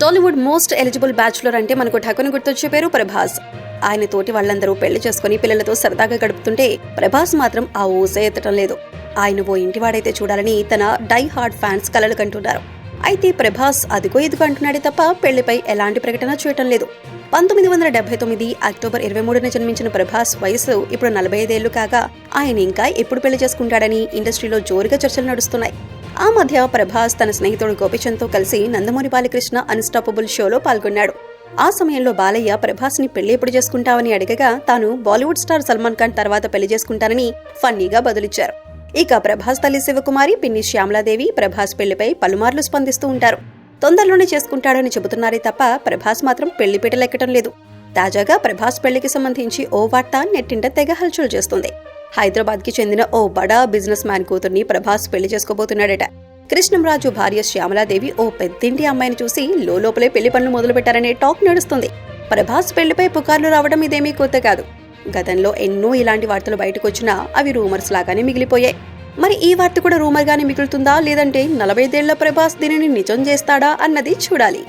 Tollywood most eligible bachelor అంటే మనకు ఠకుని గుర్తొచ్చే పేరు ప్రభాస్. ఆయన తోటి వాళ్ళందరూ పెళ్ళి చేసుకుని పిల్లలతో సరదాగా గడుపుతుంటే ప్రభాస్ మాత్రం ఆ ఊసే ఎత్తటం లేదు. ఆయన ఓ ఇంటివాడైతే చూడాలని తన డై హార్డ్ ఫ్యాన్స్ కలలు కంటున్నారు. అయితే ప్రభాస్ అదిగో ఇదిగో అంటున్నాడే తప్ప పెళ్ళిపై ఎలాంటి ప్రకటన చేయటం లేదు. పంతొమ్మిది వందల డెబ్బై తొమ్మిది అక్టోబర్ ఇరవై మూడున జన్మించిన ప్రభాస్ వయసు ఇప్పుడు నలభై ఐదేళ్ళు కాగా ఆయన ఇంకా ఎప్పుడు పెళ్ళి చేసుకుంటాడని ఇండస్ట్రీలో జోరుగా చర్చలు నడుస్తున్నాయి. ఆ మధ్య ప్రభాస్ తన స్నేహితుడు గోపిచంద్తో కలిసి నందమూరి బాలకృష్ణ అన్స్టాపబుల్ షోలో పాల్గొన్నాడు. ఆ సమయంలో బాలయ్య ప్రభాస్ని పెళ్ళి ఎప్పుడు చేసుకుంటావని అడగగా తాను బాలీవుడ్ స్టార్ సల్మాన్ ఖాన్ తర్వాత పెళ్ళి చేసుకుంటానని ఫన్నీగా బదులిచ్చారు. ఇక ప్రభాస్ తల్లి శివకుమారి పిన్ని శ్యామలాదేవి ప్రభాస్ పెళ్ళిపై పలుమార్లు స్పందిస్తూ ఉంటారు. తొందరలోనే చేసుకుంటాడని చెబుతున్నారే తప్ప ప్రభాస్ మాత్రం పెళ్ళి పీటలెక్కడం లేదు. తాజాగా ప్రభాస్ పెళ్ళికి సంబంధించి ఓ వార్త నెట్టింట తెగ హల్చల్ చేస్తుంది. హైదరాబాద్కి చెందిన ఓ బడా బిజినెస్ మ్యాన్ కూతుర్ని ప్రభాస్ పెళ్ళి చేసుకోబోతున్నాడట. కృష్ణంరాజు భార్య శ్యామలాదేవి ఓ పెద్దింటి అమ్మాయిని చూసి లోపలే పెళ్ళి పనులు మొదలుపెట్టారనే టాక్ నడుస్తుంది. ప్రభాస్ పెళ్ళిపై పుకార్లు రావడం ఇదేమీ కొత్త కాదు. గతంలో ఎన్నో ఇలాంటి వార్తలు బయటకొచ్చినా అవి రూమర్స్ లాగానే మిగిలిపోయాయి. మరి ఈ వార్త కూడా రూమర్గానే మిగులుతుందా? లేదంటే నలభైదేళ్ళ ప్రభాస్ దీనిని నిజం చేస్తాడా? అన్నది చూడాలి.